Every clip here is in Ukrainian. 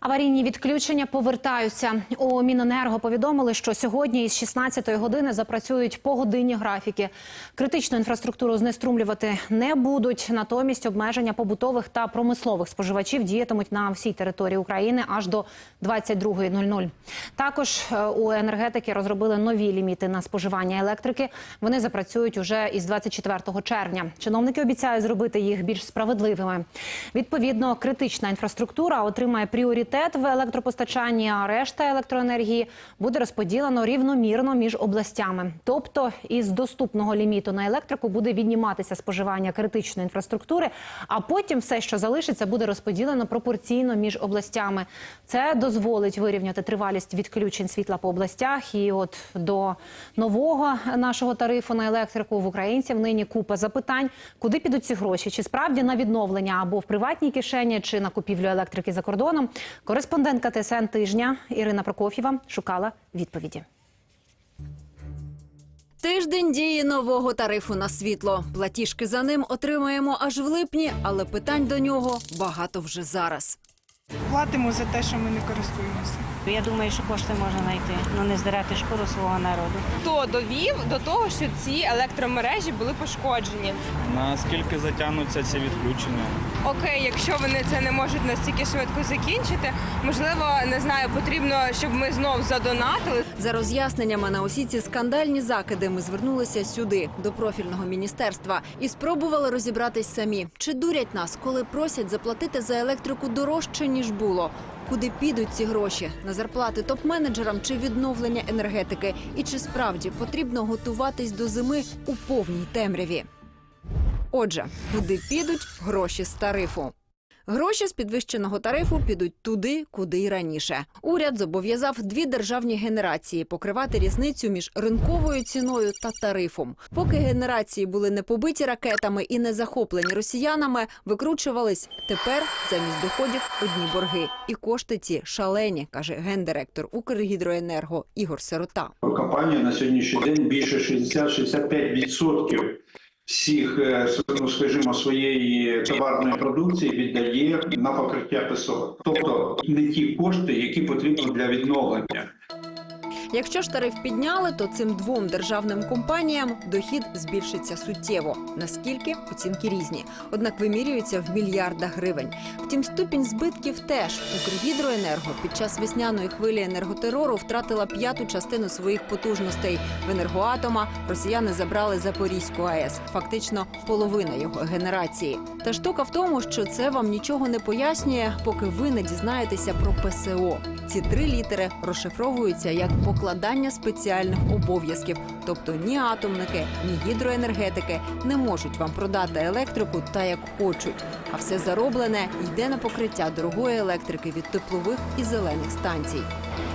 Аварійні відключення повертаються. У Міненерго повідомили, що сьогодні із 16-ї години запрацюють погодинні графіки. Критичну інфраструктуру знеструмлювати не будуть. Натомість обмеження побутових та промислових споживачів діятимуть на всій території України аж до 22.00. Також е, у енергетики розробили нові ліміти на споживання електрики. Вони запрацюють уже із 24 червня. Чиновники обіцяють зробити їх більш справедливими. Відповідно, критична інфраструктура отримає пріоритет в електропостачанні, а решта електроенергії буде розподілено рівномірно між областями. Тобто, із доступного ліміту на електрику буде відніматися споживання критичної інфраструктури, а потім все, що залишиться, буде розподілено пропорційно між областями. Це дозволить вирівняти тривалість відключень світла по областях. І от до нового нашого тарифу на електрику в українців нині купа запитань, куди підуть ці гроші, чи справді на відновлення або в приватній кишені, чи на купівлю електрики за кордоном. Кореспондентка ТСН тижня Ірина Прокоф'єва шукала відповіді. Тиждень дії нового тарифу на світло. Платіжки за ним отримаємо аж в липні, але питань до нього багато вже зараз. Платимо за те, що ми не користуємося. Я думаю, що кошти можна знайти, ну не здирати шкуру свого народу. хто довів до того, що ці електромережі були пошкоджені. Наскільки затягнуться ці відключення? Окей, якщо вони це не можуть настільки швидко закінчити, можливо, не знаю, потрібно, щоб ми знов задонатили. За роз'ясненнями на усі ці скандальні закиди ми звернулися сюди, до профільного міністерства, і спробували розібратись самі, чи дурять нас, коли просять заплатити за електрику дорожче ніж було. Куди підуть ці гроші на зарплати топ-менеджерам чи відновлення енергетики? І чи справді потрібно готуватись до зими у повній темряві? Отже, куди підуть гроші з тарифу? Гроші з підвищеного тарифу підуть туди, куди й раніше. Уряд зобов'язав дві державні генерації покривати різницю між ринковою ціною та тарифом. Поки генерації були не побиті ракетами і не захоплені росіянами, викручувались. Тепер замість доходів одні борги. І кошти ці шалені, каже гендиректор Укргідроенерго Ігор Сирота. Компанія на сьогоднішній день більше 60-65% всіх, ну, скажімо, своєї товарної продукції віддає на покриття ПСО. Тобто не ті кошти, які потрібні для відновлення. Якщо ж тариф підняли, то цим двом державним компаніям дохід збільшиться суттєво. Наскільки оцінки різні, однак вимірюються в мільярдах гривень. Втім, ступінь збитків теж Укргідроенерго під час весняної хвилі енерготерору втратила п'яту частину своїх потужностей. В енергоатома росіяни забрали Запорізьку АЕС, фактично половина його генерації. Та штука в тому, що це вам нічого не пояснює, поки ви не дізнаєтеся про ПСО. Ці три літери розшифровуються як покладання спеціальних обов'язків. Тобто ні атомники, ні гідроенергетики не можуть вам продати електрику так, як хочуть. А все зароблене йде на покриття дорогої електрики від теплових і зелених станцій.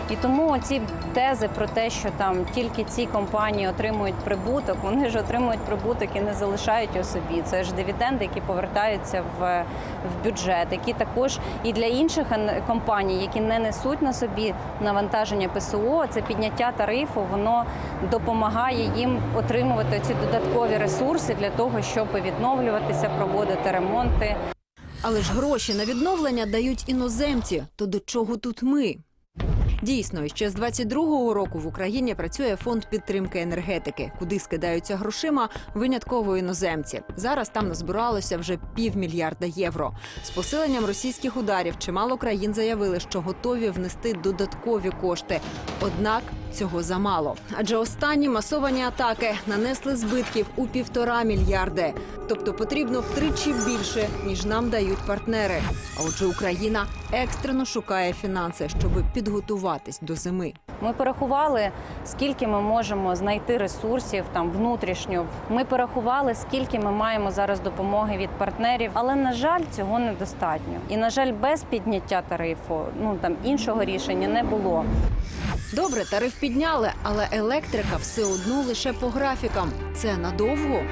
І тому ці тези про те, що там тільки ці компанії отримують прибуток, вони ж отримують прибуток і не залишають його собі. Це ж дивіденди, які повертаються в, в бюджет, які також і для інших компаній, які не несуть на собі навантаження ПСО, це підняття тарифу, воно допомагає їм отримувати ці додаткові ресурси для того, щоб відновлюватися, проводити ремонти. Але ж гроші на відновлення дають іноземці. То до чого тут ми? Дійсно, ще з 22-го року в Україні працює фонд підтримки енергетики, куди скидаються грошима винятково іноземці. Зараз там назбиралося вже півмільярда євро. З посиленням російських ударів чимало країн заявили, що готові внести додаткові кошти. Однак цього замало. Адже останні масовані атаки нанесли збитків у півтора мільярди. Тобто потрібно втричі більше, ніж нам дають партнери. А отже, Україна екстрено шукає фінанси, щоб підготуватись до зими. Ми порахували, скільки ми можемо знайти ресурсів там внутрішньо. Ми порахували, скільки ми маємо зараз допомоги від партнерів, але на жаль, цього недостатньо. І на жаль, без підняття тарифу ну там іншого рішення не було. Добре, тариф підняли, але електрика все одно лише по графікам. Це надовго.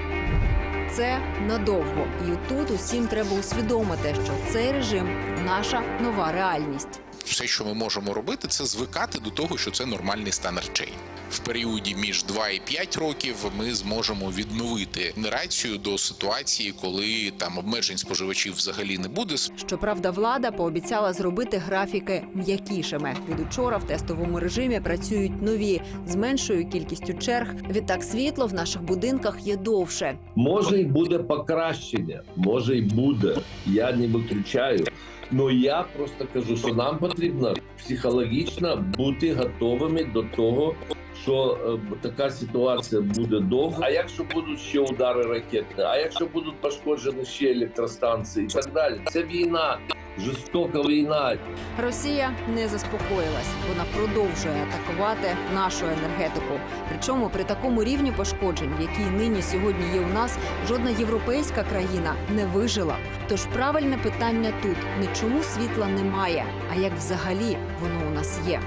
Це надовго. І тут усім треба усвідомити, що цей режим наша нова реальність. все, що ми можемо робити, це звикати до того, що це нормальний стан речей. В періоді між 2 і 5 років ми зможемо відновити генерацію до ситуації, коли там обмежень споживачів взагалі не буде. Щоправда, влада пообіцяла зробити графіки м'якішими. Від учора в тестовому режимі працюють нові з меншою кількістю черг. Відтак світло в наших будинках є довше. Може й буде покращення, може й буде. Я не виключаю. Ну я просто кажу, що нам потрібно психологічно бути готовими до того, що е, така ситуація буде довго. А якщо будуть ще удари ракетні, а якщо будуть пошкоджені ще електростанції і так далі, це війна, жорстока війна. Росія не заспокоїлась. Вона продовжує атакувати нашу енергетику. Причому при такому рівні пошкоджень, який нині сьогодні є у нас, жодна європейська країна не вижила. Тож правильне питання тут не чому світла немає, а як взагалі воно у нас є.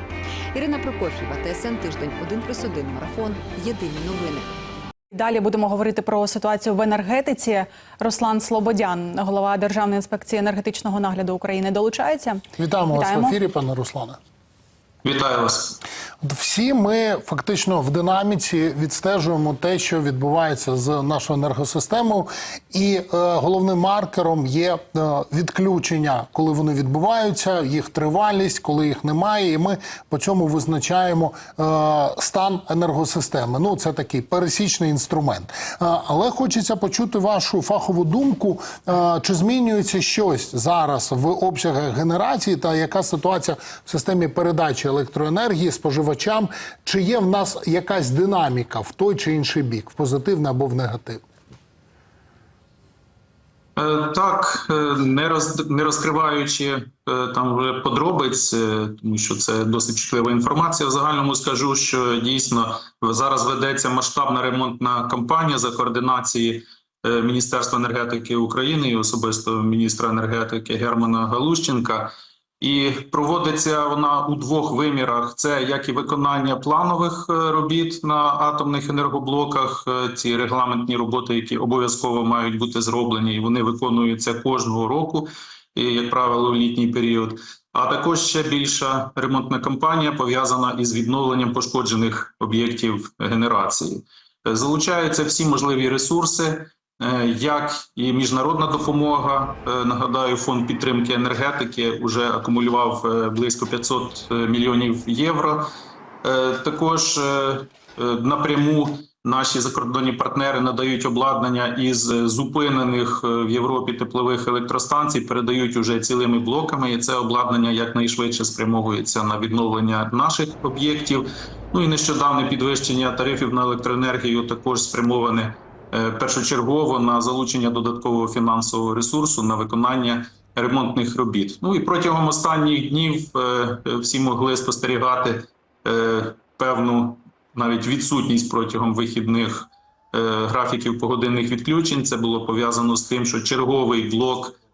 Ірина Прокоф'єва, ТСН тиждень 1+,1 марафон. Єдині новини. Далі будемо говорити про ситуацію в енергетиці. Руслан Слободян, голова Державної інспекції енергетичного нагляду України, долучається. Вітаємо, вас в ефірі, пане Руслане. Вітаю вас. Всі ми фактично в динаміці відстежуємо те, що відбувається з нашою енергосистемою, і е, головним маркером є е, відключення, коли вони відбуваються, їх тривалість, коли їх немає. І ми по цьому визначаємо е, стан енергосистеми. Ну, це такий пересічний інструмент. Е, але хочеться почути вашу фахову думку, е, чи змінюється щось зараз в обсягах генерації, та яка ситуація в системі передачі електроенергії споживачам, чи є в нас якась динаміка в той чи інший бік, в позитивний або в негатив? Е, Так, е, не роз не розкриваючи е, там подробиць, тому що це досить чутлива інформація. В загальному скажу, що дійсно зараз ведеться масштабна ремонтна кампанія за координації Міністерства енергетики України і особисто міністра енергетики Германа Галущенка. І проводиться вона у двох вимірах: це як і виконання планових е, робіт на атомних енергоблоках, е, ці регламентні роботи, які обов'язково мають бути зроблені, і вони виконуються кожного року, і, як правило, в літній період. А також ще більша ремонтна кампанія пов'язана із відновленням пошкоджених об'єктів генерації. Е, Залучаються всі можливі ресурси. Е, як і міжнародна допомога. Е, Нагадаю, фонд підтримки енергетики вже акумулював е, близько 500 мільйонів євро. Також напряму наші закордонні партнери надають обладнання із зупинених в Європі теплових електростанцій, передають уже цілими блоками, і це обладнання якнайшвидше спрямовується на відновлення наших об'єктів. Ну і нещодавне підвищення тарифів на електроенергію також спрямоване першочергово на залучення додаткового фінансового ресурсу на виконання ремонтних робіт. Ну і протягом останніх днів е, е, всі могли спостерігати е, певну навіть відсутність протягом вихідних е, графіків погодинних відключень. Це було пов'язано з тим, що черговий блок е,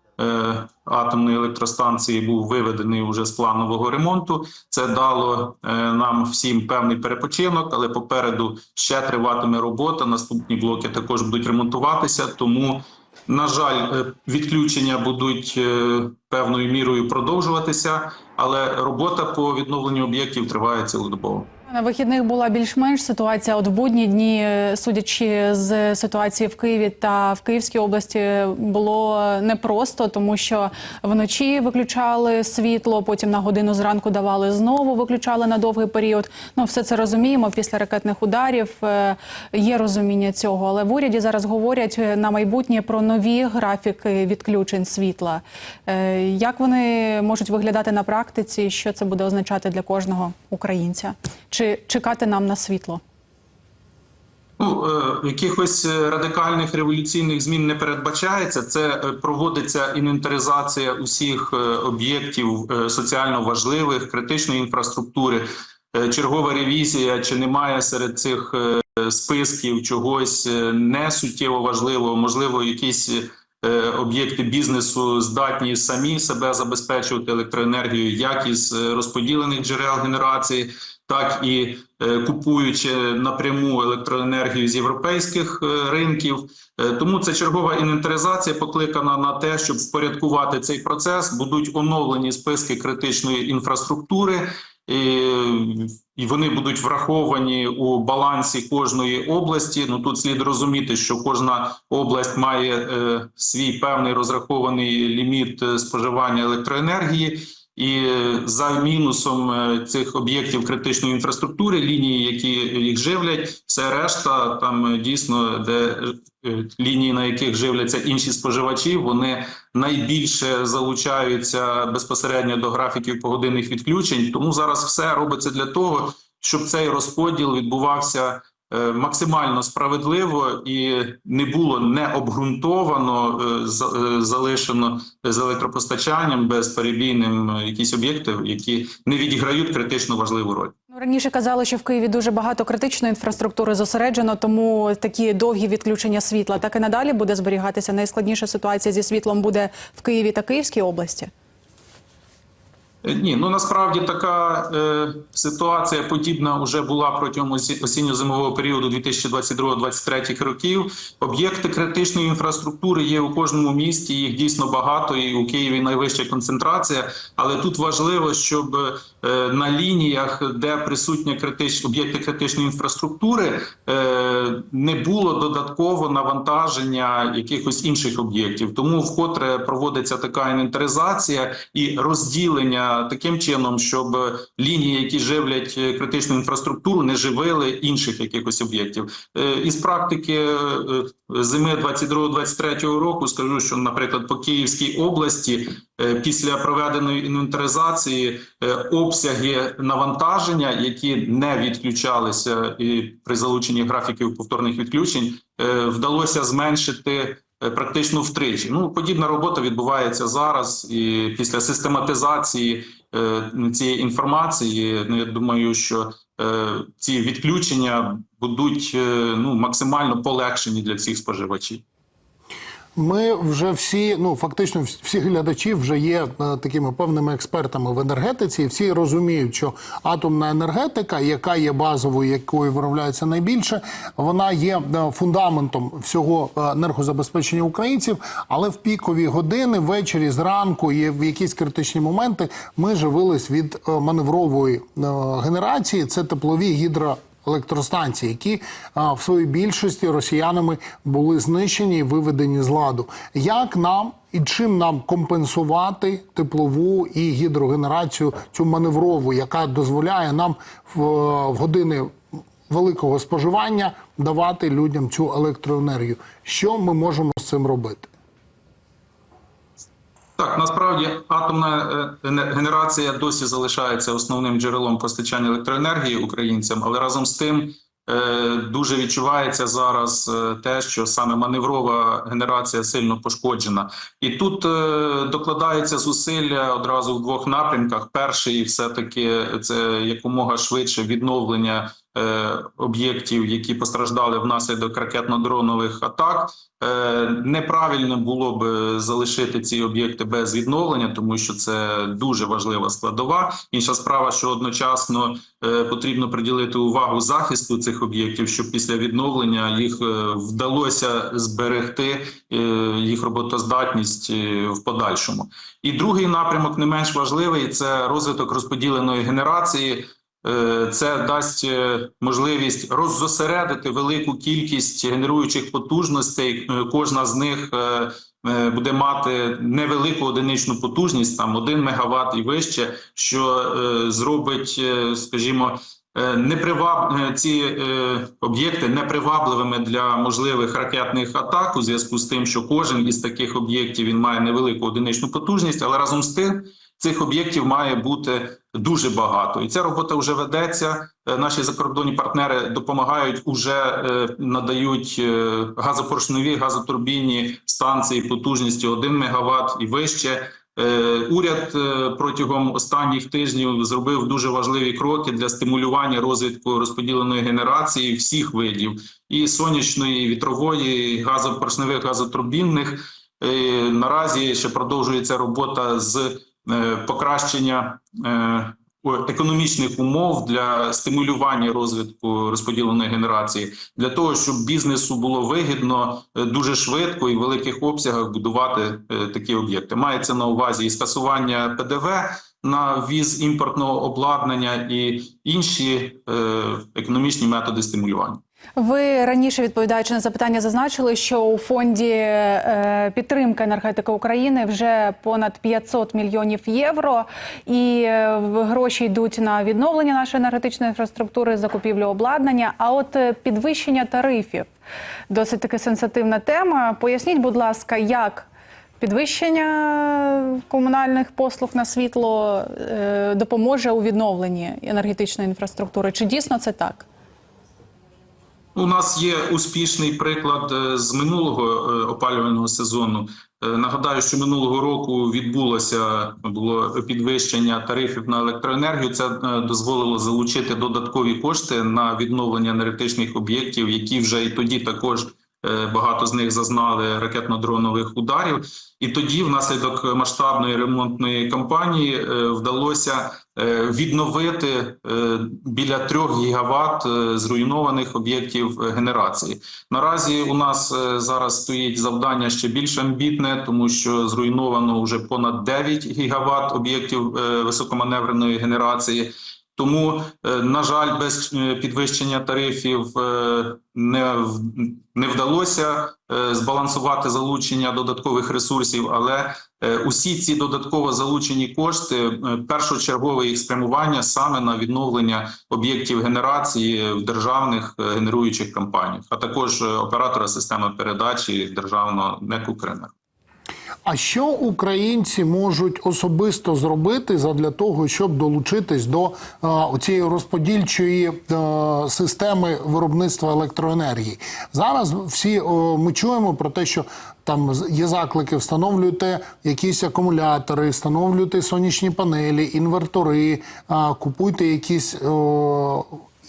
атомної електростанції був виведений уже з планового ремонту. Це дало е, нам всім певний перепочинок, але попереду ще триватиме робота. Наступні блоки також будуть ремонтуватися. Тому, на жаль, е, відключення будуть е, певною мірою продовжуватися, але робота по відновленню об'єктів триває цілодобово. На вихідних була більш-менш ситуація. От в будні дні, судячи з ситуації в Києві та в Київській області, було непросто, тому що вночі виключали світло, потім на годину зранку давали знову, виключали на довгий період. Ну, все це розуміємо. Після ракетних ударів е, є розуміння цього. Але в уряді зараз говорять е, на майбутнє про нові графіки відключень світла. Е, Як вони можуть виглядати на практиці? Що це буде означати для кожного українця? Чи чекати нам на світло? Ну, е, якихось е, радикальних революційних змін не передбачається. Це е, проводиться інвентаризація усіх об'єктів соціально важливих, критичної інфраструктури, чергова ревізія, чи немає серед цих списків чогось е, не важливого, можливо, якісь. Об'єкти бізнесу здатні самі себе забезпечувати електроенергією, як із розподілених джерел генерації, так і е, купуючи напряму електроенергію з європейських е, ринків. Е, Тому це чергова інвентаризація покликана на те, щоб впорядкувати цей процес. Будуть оновлені списки критичної інфраструктури, і, вони будуть враховані у балансі кожної області. Ну тут слід розуміти, що кожна область має свій певний розрахований ліміт споживання електроенергії. І е, за мінусом е, цих об'єктів критичної інфраструктури, лінії, які їх живлять, все решта там е, дійсно, де лінії, на яких живляться інші споживачі, вони найбільше залучаються безпосередньо до графіків погодинних відключень. Тому зараз все робиться для того, щоб цей розподіл відбувався максимально справедливо і не було необґрунтовано е, е, залишено з електропостачанням безперебійним е, якісь об'єкти, які не відіграють критично важливу роль. Ну, Раніше казали, що в Києві дуже багато критичної інфраструктури зосереджено, тому такі довгі відключення світла. Так і надалі буде зберігатися. Найскладніша ситуація зі світлом буде в Києві та Київській області. Е, Ні, ну насправді така е, ситуація подібна вже була протягом осі- осінньо-зимового періоду 2022-2023 років. Об'єкти критичної інфраструктури є у кожному місті. Їх дійсно багато, і у Києві найвища концентрація. Але тут важливо, щоб е, на лініях, де присутні критич... об'єкти критичної інфраструктури, е, не було додатково навантаження якихось інших об'єктів. Тому вкотре проводиться така інвентаризація і розділення таким чином, щоб лінії, які живлять е, критичну інфраструктуру, не живили інших якихось об'єктів. Е, Із практики е, зими 22-23 року скажу, що, наприклад, по Київській області після проведеної інвентаризації обсяги навантаження, які не відключалися і при залученні графіків повторних відключень, вдалося зменшити практично втричі. Ну, подібна робота відбувається зараз, і після систематизації е, цієї інформації, ну я думаю, що е, ці відключення будуть е, ну максимально полегшені для всіх споживачів. Ми вже всі, ну фактично, всі глядачі вже є е, такими певними експертами в енергетиці. Всі розуміють, що атомна енергетика, яка є базовою, якою виробляється найбільше, вона є е, фундаментом всього е, енергозабезпечення українців. Але в пікові години, ввечері, зранку і в якісь критичні моменти ми живились від е, маневрової е, генерації. Це теплові гідро електростанції, які а, в своїй більшості росіянами були знищені і виведені з ладу. Як нам і чим нам компенсувати теплову і гідрогенерацію цю маневрову, яка дозволяє нам в, в години великого споживання давати людям цю електроенергію? Що ми можемо з цим робити? Так, насправді атомна е, генерація досі залишається основним джерелом постачання електроенергії українцям, але разом з тим е, дуже відчувається зараз е, те, що саме маневрова генерація сильно пошкоджена. І тут докладаються зусилля одразу в двох напрямках. Перший, все таки, це якомога швидше відновлення об'єктів, які постраждали внаслідок ракетно-дронових атак. Е, Неправильно було б залишити ці об'єкти без відновлення, тому що це дуже важлива складова. Інша справа, що одночасно е, потрібно приділити увагу захисту цих об'єктів, щоб після відновлення їх е, вдалося зберегти е, їх роботоздатність е, в подальшому. І другий напрямок не менш важливий це розвиток розподіленої генерації. Е, Це дасть е, можливість роззосередити велику кількість генеруючих потужностей. Е, Кожна з них буде мати невелику одиничну потужність, там 1 мегаватт і вище, що зробить, скажімо, неприваб... ці об'єкти непривабливими для можливих ракетних атак у зв'язку з тим, що кожен із таких об'єктів він має невелику одиничну потужність, але разом з тим цих об'єктів має бути дуже багато, і ця робота вже ведеться. Е, Наші закордонні партнери допомагають уже е, надають е, газопоршневі газотурбінні станції потужністю 1 мегаватт і вище. Уряд протягом останніх тижнів зробив дуже важливі кроки для стимулювання розвитку розподіленої генерації всіх видів і сонячної, і вітрової, і газопоршневих газотурбінних. Наразі ще продовжується робота з покращення е, економічних умов для стимулювання розвитку розподіленої генерації, для того, щоб бізнесу було вигідно е, дуже швидко і в великих обсягах будувати е, такі об'єкти. Мається на увазі і скасування ПДВ на ввіз імпортного обладнання і інші е, економічні методи стимулювання. Ви раніше відповідаючи на запитання, зазначили, що у фонді е, підтримки енергетики України вже понад 500 мільйонів євро, і е, гроші йдуть на відновлення нашої енергетичної інфраструктури, закупівлю обладнання. А от е, підвищення тарифів досить таки сенситивна тема. Поясніть, будь ласка, як підвищення комунальних послуг на світло допоможе у відновленні енергетичної інфраструктури? Чи дійсно це так? У нас є успішний приклад е, з минулого е, опалювального сезону. Е, Нагадаю, що минулого року відбулося було підвищення тарифів на електроенергію. Це дозволило залучити додаткові кошти на відновлення енергетичних об'єктів, які вже і тоді також багато з них зазнали ракетно-дронових ударів. І тоді, внаслідок масштабної ремонтної кампанії, е, вдалося е, відновити е, біля 3 гігават е, зруйнованих об'єктів е, генерації. Наразі у нас е, зараз стоїть завдання ще більш амбітне, тому що зруйновано вже понад 9 гігават об'єктів е, високоманевреної генерації. Тому, е, на жаль, без е, підвищення тарифів е, не не вдалося збалансувати залучення додаткових ресурсів, але усі ці додатково залучені кошти першочергове їх спрямування саме на відновлення об'єктів генерації в державних генеруючих компаніях, а також оператора системи передачі державного НЕК «Укренерго». А що українці можуть особисто зробити задля того, щоб долучитись до е, цієї розподільчої е, системи виробництва електроенергії? Зараз всі е, ми чуємо про те, що там є заклики, встановлюйте якісь акумулятори, встановлюйте сонячні панелі, інвертори, купуйте якісь.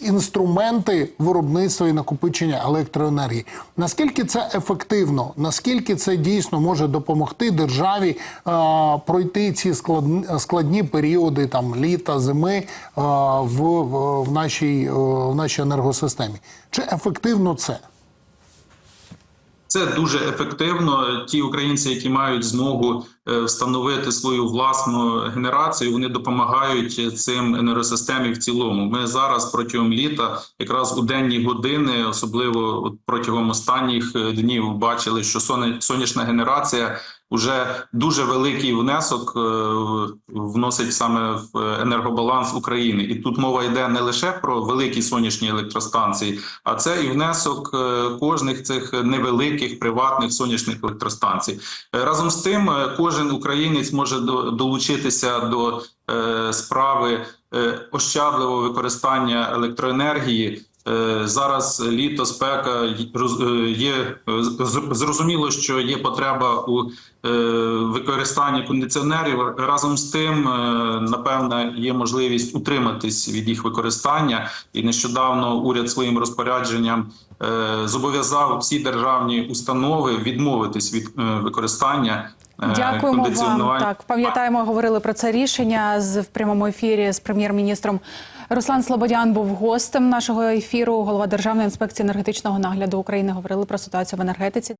Інструменти виробництва і накопичення електроенергії. Наскільки це ефективно? Наскільки це дійсно може допомогти державі е, пройти ці складні, складні періоди там літа, зими е, в, в, в, нашій, е, в нашій енергосистемі? Чи ефективно це? Це дуже ефективно. Ті українці, які мають змогу е, встановити свою власну генерацію, вони допомагають цим енергосистемі в цілому. Ми зараз протягом літа, якраз у денні години, особливо протягом останніх е, днів, бачили, що сонячна генерація вже дуже великий внесок е, вносить саме в енергобаланс України. І тут мова йде не лише про великі сонячні електростанції, а це і внесок е, кожних цих невеликих приватних сонячних електростанцій. Е, Разом з тим, кожен українець може долучитися до справи ощадливого використання електроенергії. Е, Зараз літо, спека е, є е, зрозуміло, що є потреба у використанні кондиціонерів. Разом з тим, напевне, є можливість утриматись від їх використання. І нещодавно уряд своїм розпорядженням зобов'язав всі державні установи відмовитись від використання. Дякуємо вам. Так, пам'ятаємо, говорили про це рішення з в прямому ефірі з прем'єр-міністром. Руслан Слободян був гостем нашого ефіру. Голова Державної інспекції енергетичного нагляду України говорили про ситуацію в енергетиці.